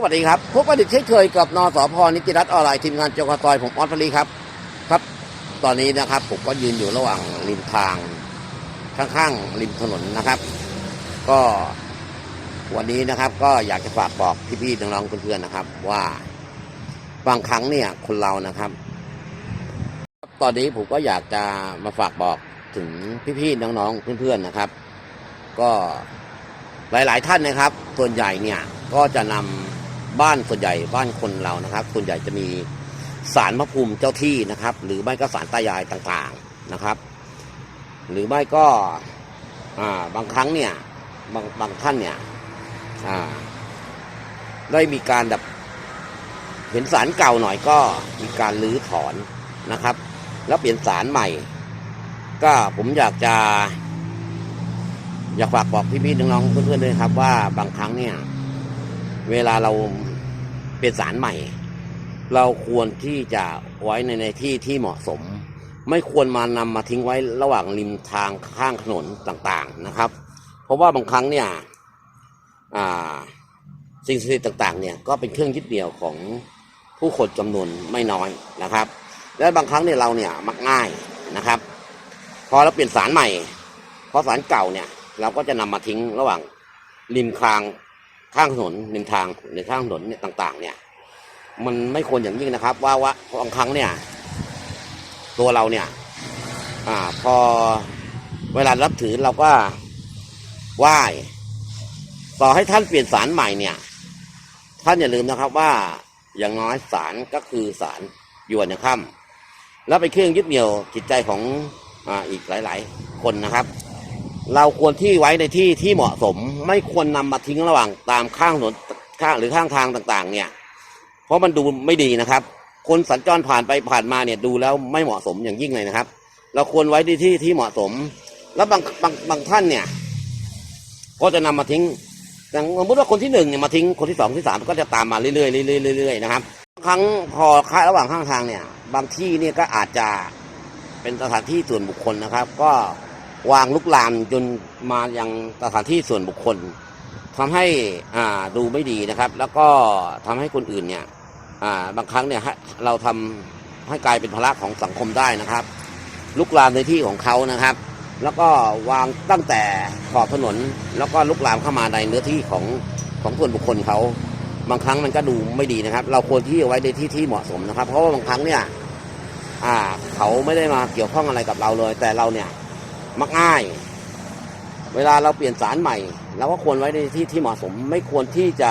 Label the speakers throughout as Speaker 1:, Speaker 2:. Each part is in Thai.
Speaker 1: สวัสดีครับพบกันอีกเช่นเคยกับนสพนิติรัตน์ออนไลน์ทีมงานจกตอยผมออสพลีครับ ครับ ตอนนี้นะครับผมก็ยืนอยู่ระหว่างริมทางข้างๆริมถนนนะครับ ก็วันนี้นะครับ ก็อยากจะฝากบอกพี่ๆน้องๆเพื่อนๆนะครับ ว่าบางครั้งเนี่ยคนเรานะครับ ตอนนี้ผมก็อยากจะมาฝากบอกถึงพี่ๆน้องๆเพื่อนๆนะครับ ก็หลายๆท่านนะครับ ส่วนใหญ่เนี่ยก็จะนำ บ้านส่วนใหญ่บ้านคนเรานะครับ ส่วนใหญ่จะมีสารพระภูมิเจ้าที่นะครับ หรือไม่ก็สารตายายต่างๆนะครับ หรือไม่ก็บางครั้งเนี่ยบางบางท่านเนี่ยได้มีการแบบเห็นสารเก่าหน่อยก็มีการรื้อถอนนะครับ แล้วเปลี่ยนสารใหม่ ก็ผมอยากจะอยากฝากบอกพี่ๆน้องๆเพื่อนๆด้วยครับว่าบางครั้งเนี่ย เวลาเรา เปลี่ยนสารใหม่ เราควรที่จะไว้ในในที่ที่เหมาะสม ไม่ควรมานำมาทิ้งไว้ระหว่างริมทางข้างถนนต่างๆนะครับ เพราะว่าบางครั้งเนี่ยสิ่งศักดิ์สิทธิ์ต่างๆเนี่ยก็เป็นเครื่องยึดเหนี่ยวของผู้คนจำนวนไม่น้อยนะครับ และบางครั้งเนี่ยเราเนี่ยมักง่ายนะครับ พอเราเปลี่ยนสารใหม่ เพราะสารเก่าเนี่ยเราก็จะนำมาทิ้งระหว่างริมคลาง ข้างถนนริมทางหรือข้างถนนเนี่ยต่าง ๆ เนี่ย มันไม่ควรอย่างยิ่งนะครับ ว่าว่าบางครั้งเนี่ย ตัวเราเนี่ย อ่า พอเวลารับถือเราก็ไหว้ต่อให้ท่านเปลี่ยนสารใหม่เนี่ย ท่านอย่าลืมนะครับว่าอย่างน้อยสารก็คือสารยวนค่ำแล้วเป็นเครื่องยึดเหนี่ยวจิตใจของอ่าอีกหลาย ๆ คนนะครับ เราควรที่ไว้ในที่ที่เหมาะสม ไม่ควรนำมาทิ้งระหว่างตามข้างถนนข้างหรือข้างทางต่างๆ เนี่ย เพราะมันดูไม่ดีนะครับ คนสัญจรผ่านไปผ่านมาเนี่ยดูแล้วไม่เหมาะสมอย่างยิ่งเลยนะครับ เราควรไว้ในที่ที่เหมาะสม แล้วบางบางบางท่านเนี่ย ก็จะนำมาทิ้งอย่างสมมติว่าคนที่หนึ่งเนี่ยมาทิ้งคนที่สองที่สามก็จะตามมาเรื่อยๆเรื่อยๆเรื่อยๆนะครับบางครั้งพอค่าระหว่างข้างทางเนี่ย บางที่เนี่ยก็อาจจะเป็นสถานที่ส่วนบุคคลนะครับ ก็ วางลุกลามจนมายังสถานที่ส่วนบุคคลทำให้อ่าดูไม่ดีนะครับ แล้วก็ทำให้คนอื่นเนี่ยอ่าบางครั้งเนี่ยเราทำให้กลายเป็นภาระของสังคมได้นะครับ ลุกลามในที่ของเขานะครับ แล้วก็วางตั้งแต่ขอบถนน แล้วก็ลุกลามเข้ามาในเนื้อที่ของของส่วนบุคคลเขาบางครั้งมันก็ดูไม่ดีนะครับ เราควรที่จะไว้ในที่ที่เหมาะสมนะครับ เพราะว่าบางครั้งเนี่ย อ่า เขาไม่ได้มาเกี่ยวข้องอะไรกับเราเลย แต่เราเนี่ย มักง่าย เวลาเราเปลี่ยนสารใหม่เราก็ควรไว้ในที่ที่เหมาะสม ไม่ควรที่จะ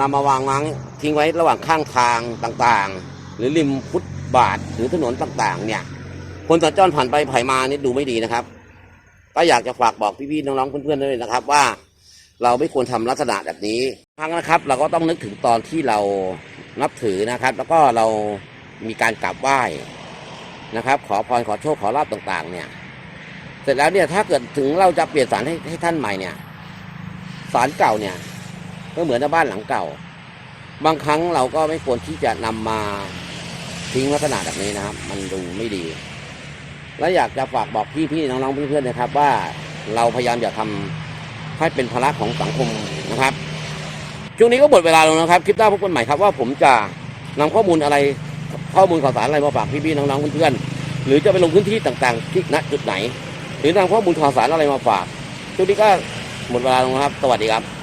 Speaker 1: นำมาวางวางทิ้งไว้ระหว่างข้างทางต่างๆ หรือริมฟุตบาทหรือถนนต่างๆ เนี่ย คนสัญจรผ่านไปผ่านมานี่ดูไม่ดีนะครับ ก็อยากจะฝากบอกพี่ๆน้องๆเพื่อนๆด้วยนะครับ ว่าเราไม่ควรทำลักษณะแบบนี้ครั้งนะครับ เราก็ต้องนึกถึงตอนที่เรานับถือนะครับ แล้วก็เรามีการกราบไหว้นะครับ ขอพรขอโชคขอลาบต่างๆ เนี่ย เสร็จแล้วเนี่ยถ้าเกิดถึงเราจะเปลี่ยนสารให้ให้ท่านใหม่เนี่ยสารเก่าเนี่ย ก็เหมือนกับบ้านหลังเก่า บางครั้งเราก็ไม่ควรที่จะนำมาทิ้งลักษณะแบบนี้นะครับ มันดูไม่ดี และอยากจะฝากบอกพี่ๆน้องๆเพื่อนๆนะครับ ว่าเราพยายามอย่าทำให้เป็นภาระของสังคมนะครับช่วงนี้ก็หมดเวลาแล้วนะครับ คลิปหน้าพบกันใหม่ครับว่าผมจะนำข้อมูลอะไรข้อมูลข่าวสารอะไรมาฝากพี่ๆน้องๆเพื่อนๆหรือจะไปลงพื้นที่ต่างๆที่ณจุดไหน หรือนำข้อมูลข่าวสารอะไรมาฝากช่วงนี้ก็หมดเวลาแล้วครับ สวัสดีครับ